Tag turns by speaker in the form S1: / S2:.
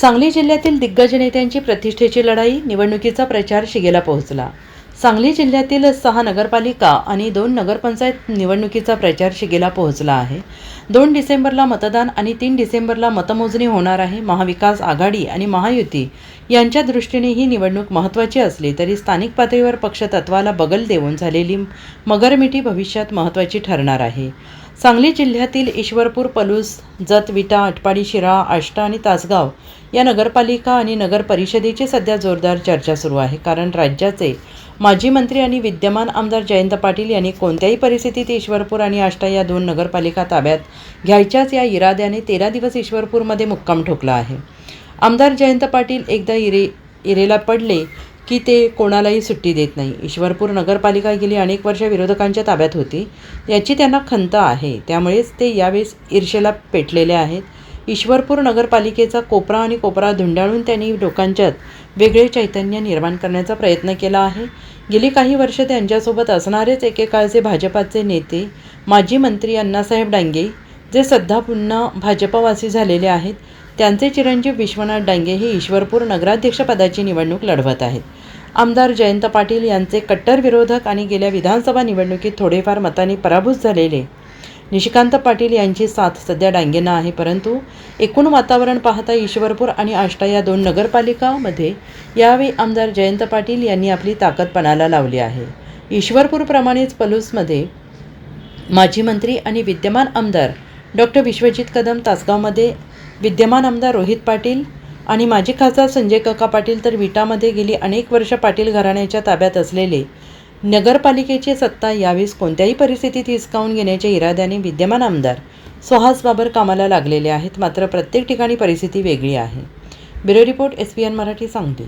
S1: सांगली जिल्ह्यातील दिग्गज नेत्यांची प्रतिष्ठेची लढाई निवडणुकीचा प्रचार शिगेला पोहोचला. सांगली जिल्ह्यातील सहा नगरपालिका आणि दोन नगरपंचायत निवडणुकीचा प्रचार शिगेला पोहोचला आहे. दोन डिसेंबरला मतदान आणि तीन डिसेंबरला मतमोजणी होणार आहे. महाविकास आघाडी आणि महायुती यांच्या दृष्टीने ही निवडणूक महत्त्वाची असली तरी स्थानिक पातळीवर पक्षतत्वाला बगल देऊन झालेली मगरमिठी भविष्यात महत्त्वाची ठरणार आहे. सांगली जिल्ह्यातील ईश्वरपूर पलूस जत विटा अटपाडी शिराळा आष्टा आणि तासगाव या नगरपालिका आणि नगर परिषदेची सध्या जोरदार चर्चा सुरू आहे. कारण राज्याचे माजी मंत्री आणि विद्यमान आमदार जयंत पाटील यांनी कोणत्याही परिस्थितीत ईश्वरपूर आणि आष्टा या दोन नगरपालिका ताब्यात घ्यायच्याच या इराद्याने तेरा दिवस ईश्वरपूरमध्ये मुक्काम ठोकला आहे. आमदार जयंत पाटील एकदा इरे इरेला पडले की ते कोणालाही सुट्टी देत नाही. ईश्वरपूर नगरपालिका गेली अनेक वर्ष विरोधकांच्या ताब्यात होती. याची त्यांना खंत आहे. त्यामुळेच ते यावेळेस ईर्षेला पेटलेले आहेत. ईश्वरपूर नगरपालिकेचा कोपरा आणि कोपरा धुंडाळून त्यांनी लोकांच्यात वेगळे चैतन्य निर्माण करण्याचा प्रयत्न केला आहे. गेली काही वर्ष त्यांच्यासोबत असणारेच एकेकाळचे भाजपाचे नेते माजी मंत्री अण्णासाहेब डांगे जे सध्या पुन्हा भाजपवासी झालेले आहेत त्यांचे चिरंजीव विश्वनाथ डांगे हे ईश्वरपूर नगराध्यक्षपदाची निवडणूक लढवत आहेत. आमदार जयंत पाटील यांचे कट्टर विरोधक आणि गेल्या विधानसभा निवडणुकीत थोडेफार मताने पराभूत झालेले निशिकांत पाटील यांची साथ सध्या डांगेना आहे परंतु एकूण वातावरण पाहता ईश्वरपूर आणि आष्टा या दोन नगरपालिकामध्ये यावेळी आमदार जयंत पाटील यांनी आपली ताकद पणाला लावली आहे. ईश्वरपूरप्रमाणेच पलूसमध्ये माजी मंत्री आणि विद्यमान आमदार डॉक्टर विश्वजित कदम तासगावमध्ये विद्यमान आमदार रोहित पाटील आणि माजी खासदार संजय काका पाटील तर विटामध्ये गेली अनेक वर्ष पाटील घराण्याच्या ताब्यात असलेले नगरपालिकेची सत्ता यावेळेस कोणत्याही परिस्थितीत हिसकावून घेण्याच्या इराद्याने विद्यमान आमदार सुहास बाबर कामाला लागलेले आहेत. मात्र प्रत्येक ठिकाणी परिस्थिती वेगळी आहे. Bureau report S P N Marathi Sangli.